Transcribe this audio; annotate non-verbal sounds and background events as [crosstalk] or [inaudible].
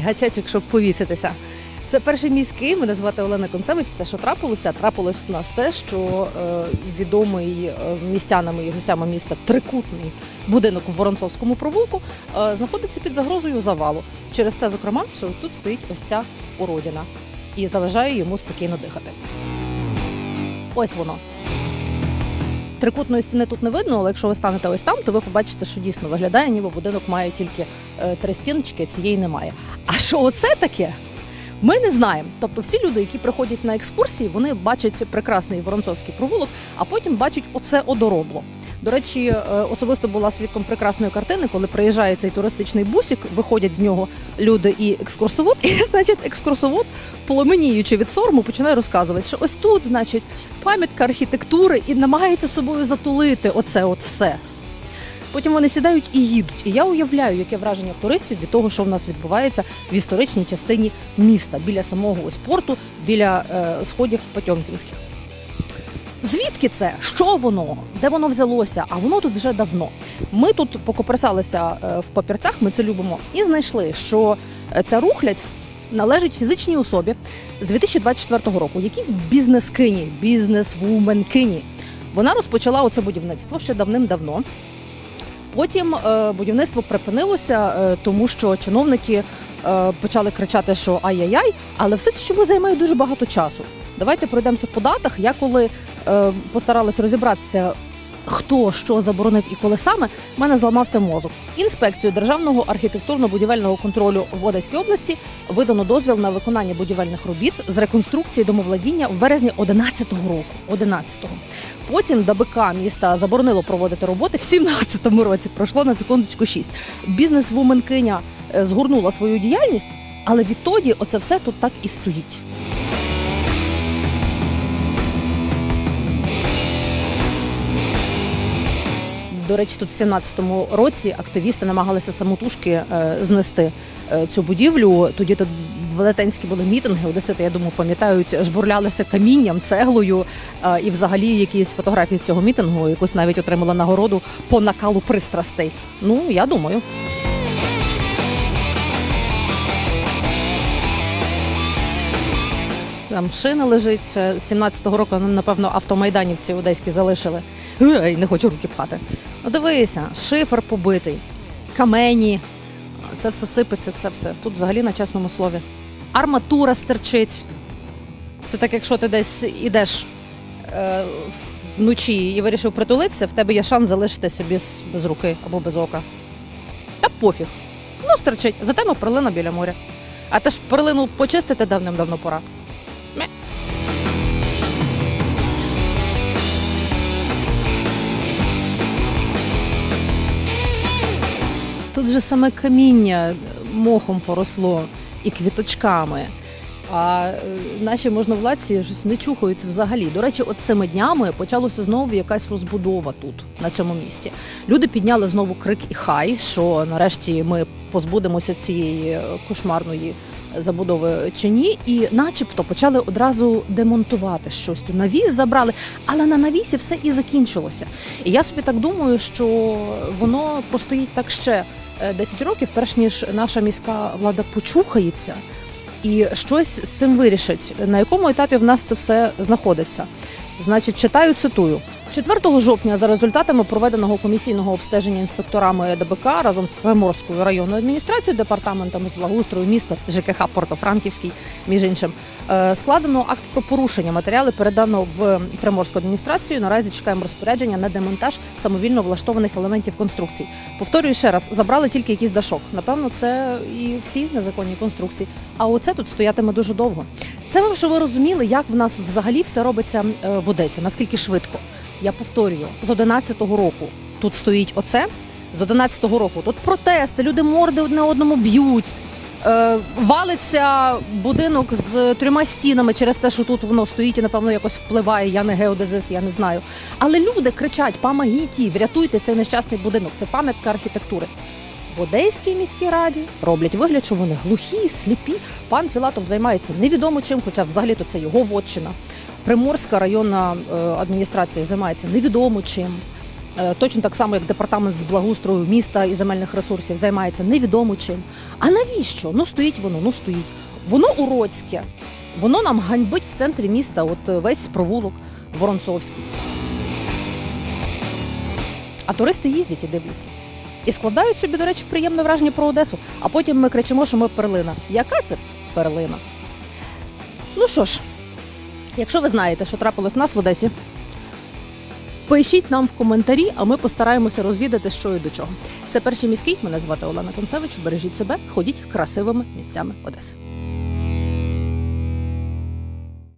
гачечок, щоб повіситися. Це перший міський. Мене звати Олена Концевич. Це що трапилося? Трапилось в нас те, що е, відомий е, містянами і гостями міста трикутний будинок в Воронцовському провулку е, знаходиться під загрозою завалу. Через те, зокрема, що тут стоїть ось ця уродина і заважає йому спокійно дихати. Ось воно. Трикутної стіни тут не видно, але якщо ви станете ось там, то ви побачите, що дійсно виглядає, ніби будинок має тільки е, три стіночки, цієї немає. А що оце таке? Ми не знаємо. Тобто, всі люди, які приходять на екскурсії, вони бачать прекрасний воронцовський провулок, а потім бачать оце одоробло. До речі, е, особисто була свідком прекрасної картини, коли приїжджає цей туристичний бусик, виходять з нього люди і екскурсовод, [laughs] і значить, екскурсовод, пламеніючи від сорому, починає розказувати, що ось тут, значить, пам'ятка архітектури і намагається собою затулити оце от все. Потім вони сідають і їдуть. І я уявляю, яке враження туристів від того, що в нас відбувається в історичній частині міста біля самого ось порту, біля е, сходів Потьомкінських. Звідки це? Що воно? Де воно взялося? А воно тут вже давно. Ми тут покоперсалися е, в папірцях, ми це любимо, і знайшли, що е, ця рухлядь належить фізичній особі з 2024 року. Якійсь бізнес-кині, бізнес-вуменкині. Вона розпочала оце будівництво ще давним-давно. Потім е, будівництво припинилося, е, тому що чиновники е, почали кричати, що ай-яй-яй, але все це чому займає дуже багато часу. Давайте пройдемося по датах. Я коли постаралась розібратися, хто що заборонив і коли саме, в мене зламався мозок. Інспекцію державного архітектурно-будівельного контролю в Одеській області видано дозвіл на виконання будівельних робіт з реконструкції домовладіння в березні 11-го року. 11-го. Потім ДБК міста заборонило проводити роботи в 17-му році. Пройшло на секундочку 6. Бізнес-вуменкиня е, згорнула свою діяльність, але відтоді оце все тут так і стоїть. До речі, тут в 17-му році активісти намагалися самотужки е, знести е, цю будівлю. Тоді тут велетенські були мітинги. Одесити, я думаю, пам'ятають, жбурлялися камінням, цеглою. Е, і взагалі якісь фотографії з цього мітингу, якусь навіть отримала нагороду по накалу пристрастей. Ну, я думаю. Там шина лежить ще 17-го року, напевно, автомайданівці одеські залишили. Ей, не хочу руки пхати. Ну дивися, шифер побитий, камені. Це все сипеться, це все. Тут взагалі на чесному слові. Арматура стерчить. Це так, якщо ти десь ідеш е, вночі і вирішив притулитися, в тебе є шанс залишитися без, без руки або без ока. Та пофіг. Ну, стерчить. Зате ми перлина біля моря. А те ж перлину почистити давним-давно пора. Ме. Тут же саме каміння мохом поросло і квіточками. А е, наші можновладці щось не чухаються взагалі. До речі, от цими днями почалося знову якась розбудова тут, на цьому місці. Люди підняли знову крик і хай, що нарешті ми позбудемося цієї е, кошмарної забудови чи ні, і начебто почали одразу демонтувати щось. Тут навіс забрали, але на навісі все і закінчилося. І я собі так думаю, що воно простоїть так ще 10 років, перш ніж наша міська влада почухається і щось з цим вирішить. На якому етапі в нас це все знаходиться? Значить, читаю, цитую. 4 жовтня за результатами проведеного комісійного обстеження інспекторами ДБК разом з Приморською районною адміністрацією, департаментом з благоустрою міста ЖКХ Портофранківський, між іншим, е, складено акт про порушення. Матеріали передано в Приморську адміністрацію. Наразі чекаємо розпорядження на демонтаж самовільно влаштованих елементів конструкцій. Повторюю ще раз, забрали тільки якийсь дашок. Напевно, це і всі незаконні конструкції. А оце тут стоятиме дуже довго. Це ви, що ви розуміли, як в нас взагалі все робиться е, в Одесі, наскільки швидко. Я повторюю, з 11-го року тут стоїть оце. З 11-го року тут протести, люди морди одне одному б'ють. Е, валиться будинок з трьома стінами через те, що тут воно стоїть і напевно якось впливає. Я не геодезист, я не знаю. Але люди кричать: помогіть, врятуйте цей нещасний будинок. Це пам'ятка архітектури. В Одеській міській раді роблять вигляд, що вони глухі, сліпі. Пан Філатов займається невідомо чим, хоча взагалі то це його вотчина. Приморська районна е, адміністрація займається невідомо чим. е, точно так само, як департамент з благоустрою міста і земельних ресурсів займається невідомо чим. А навіщо? Ну стоїть воно, ну стоїть. Воно уродське. Воно нам ганьбить в центрі міста, от е, весь провулок Воронцовський. А туристи їздять і дивляться. І складають собі, до речі, приємне враження про Одесу. А потім ми кричимо, що ми перлина. Яка це перлина? Ну що ж, якщо ви знаєте, що трапилось у нас в Одесі, пишіть нам в коментарі, а ми постараємося розвідати, що і до чого. Це перший міський. Мене звати Олена Концевич. Бережіть себе, ходіть красивими місцями Одеси.